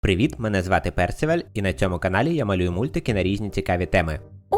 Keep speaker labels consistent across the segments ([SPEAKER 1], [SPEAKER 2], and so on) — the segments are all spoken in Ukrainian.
[SPEAKER 1] Привіт, мене звати Персиваль, і на цьому каналі я малюю мультики на різні цікаві теми.
[SPEAKER 2] О,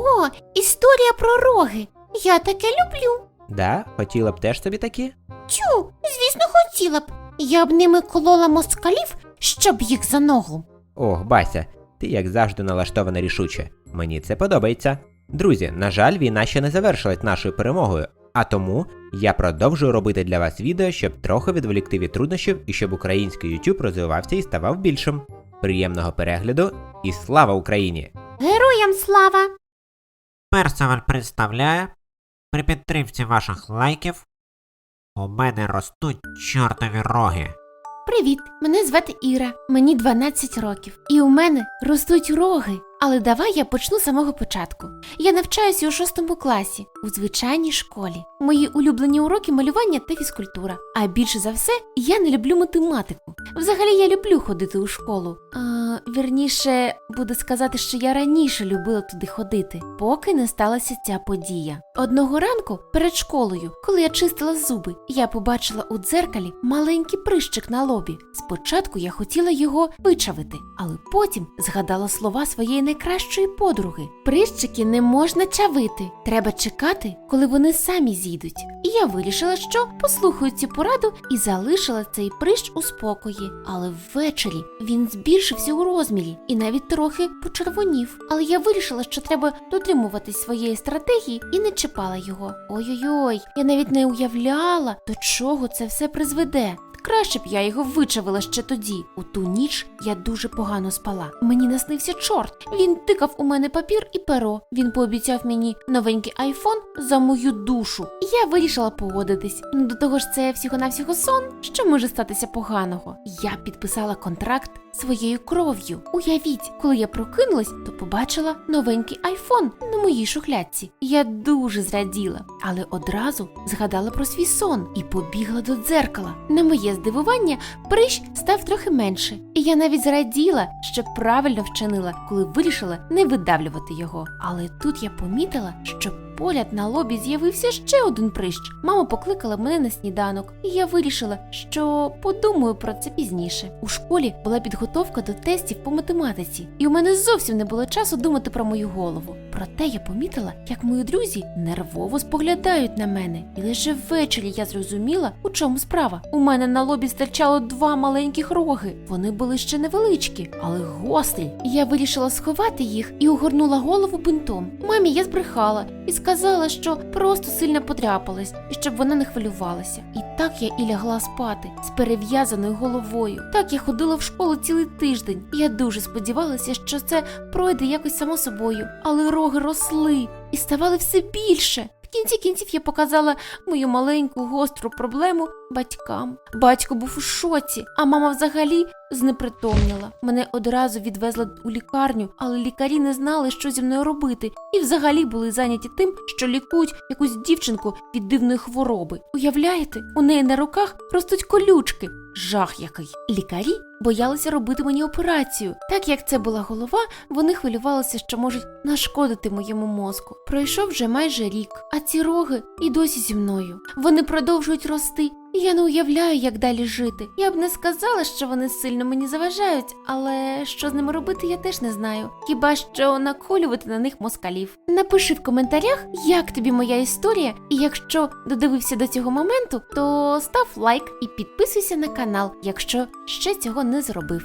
[SPEAKER 2] історія про роги. Я таке люблю.
[SPEAKER 1] Да, хотіла б теж собі такі?
[SPEAKER 2] Чу, звісно, хотіла б. Я б ними колола москалів, щоб їх за ногу.
[SPEAKER 1] Ох, Бася, ти як завжди налаштована рішуче. Мені це подобається. Друзі, на жаль, війна ще не завершилась нашою перемогою, а тому я продовжую робити для вас відео, щоб трохи відволікти від труднощів і щоб український YouTube розвивався і ставав більшим. Приємного перегляду і слава Україні!
[SPEAKER 2] Героям слава!
[SPEAKER 3] Персиваль представляє при підтримці ваших лайків у мене ростуть чортові роги.
[SPEAKER 2] Привіт, мене звати Іра, мені 12 років, і у мене ростуть роги. Але давай я почну з самого початку. Я навчаюся у шостому класі у звичайній школі. Мої улюблені уроки малювання та фізкультура. А більше за все, я не люблю математику. Взагалі я люблю ходити у школу. А, вірніше, буду сказати, що я раніше любила туди ходити, поки не сталася ця подія. Одного ранку перед школою, коли я чистила зуби, я побачила у дзеркалі маленький прищик на лобі. Спочатку я хотіла його вичавити, але потім згадала слова своєї найкращої подруги: прищики не можна чавити, треба чекати, коли вони самі зійдуть. І я вирішила, що послухаю цю пораду і залишила цей прищ у спокої. Але ввечері він збільшився у розмірі і навіть трохи почервонів. Але я вирішила, що треба дотримуватись своєї стратегії і не чіпала його. Ой-ой-ой, я навіть не уявляла, до чого це все призведе. Краще б я його вичавила ще тоді. У ту ніч я дуже погано спала. Мені наснився чорт. Він тикав у мене папір і перо. Він пообіцяв мені новенький айфон за мою душу. І я вирішила погодитись. Ну до того ж, це всього-навсього сон. Що може статися поганого? Я підписала контракт своєю кров'ю. Уявіть, коли я прокинулась, то побачила новенький айфон на моїй шухлядці. Я дуже зраділа, але одразу згадала про свій сон і побігла до дзеркала. На моє здивування, прищ став трохи менше, і я навіть зраділа, що правильно вчинила, коли вирішила не видавлювати його. Але тут я помітила, що поряд на лобі з'явився ще один прищ. Мама покликала мене на сніданок, і я вирішила, що подумаю про це пізніше. У школі була підготовка до тестів по математиці, і у мене зовсім не було часу думати про мою голову. Проте я помітила, як мої друзі нервово споглядають на мене, і лише ввечері я зрозуміла, у чому справа. У мене на лобі стирчало два маленьких роги. Вони були ще невеличкі, але гострі. І я вирішила сховати їх і огорнула голову бинтом. Мамі я збрехала і сказала, що просто сильно подряпалась, і щоб вона не хвилювалася. І так я і лягла спати з перев'язаною головою. Так я ходила в школу цілий тиждень. Я дуже сподівалася, що це пройде якось само собою, але роги росли і ставали все більше. В кінці кінців я показала мою маленьку гостру проблему батькам. Батько був у шоці, а мама взагалі знепритомніла. Мене одразу відвезли у лікарню, але лікарі не знали, що зі мною робити, і взагалі були зайняті тим, що лікують якусь дівчинку від дивної хвороби. Уявляєте, у неї на руках ростуть колючки. Жах який. Лікарі боялися робити мені операцію. Так як це була голова, вони хвилювалися, що можуть нашкодити моєму мозку. Пройшов вже майже рік, а ці роги і досі зі мною. Вони продовжують рости. Я не уявляю, як далі жити. Я б не сказала, що вони сильно мені заважають, але що з ними робити, я теж не знаю. Хіба що наколювати на них москалів. Напиши в коментарях, як тобі моя історія, і якщо додивився до цього моменту, то став лайк і підписуйся на канал, якщо ще цього не зробив.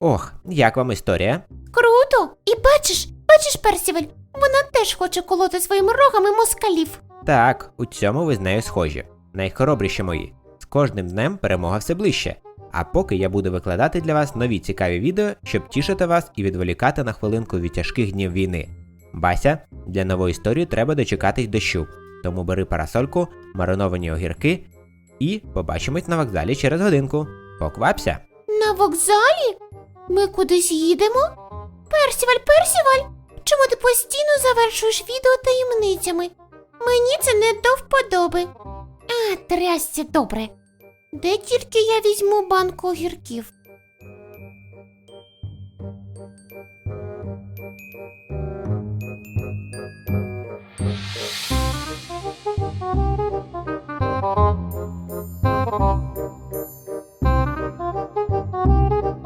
[SPEAKER 1] Ох, як вам історія?
[SPEAKER 2] Круто! І бачиш, бачиш, Персівель, вона теж хоче колоти своїми рогами москалів.
[SPEAKER 1] Так, у цьому ви з нею схожі. Найхоробріші мої. З кожним днем перемога все ближче. А поки я буду викладати для вас нові цікаві відео, щоб тішити вас і відволікати на хвилинку від тяжких днів війни. Бася, для нової історії треба дочекатись дощу. Тому бери парасольку, мариновані огірки і побачимось на вокзалі через годинку. Поквапся!
[SPEAKER 2] На вокзалі? Ми кудись їдемо? Персіваль, Персіваль, чому ти постійно завершуєш відео таємницями? Мені це не до вподоби. А, трясся добре. Де тільки я візьму банку огірків?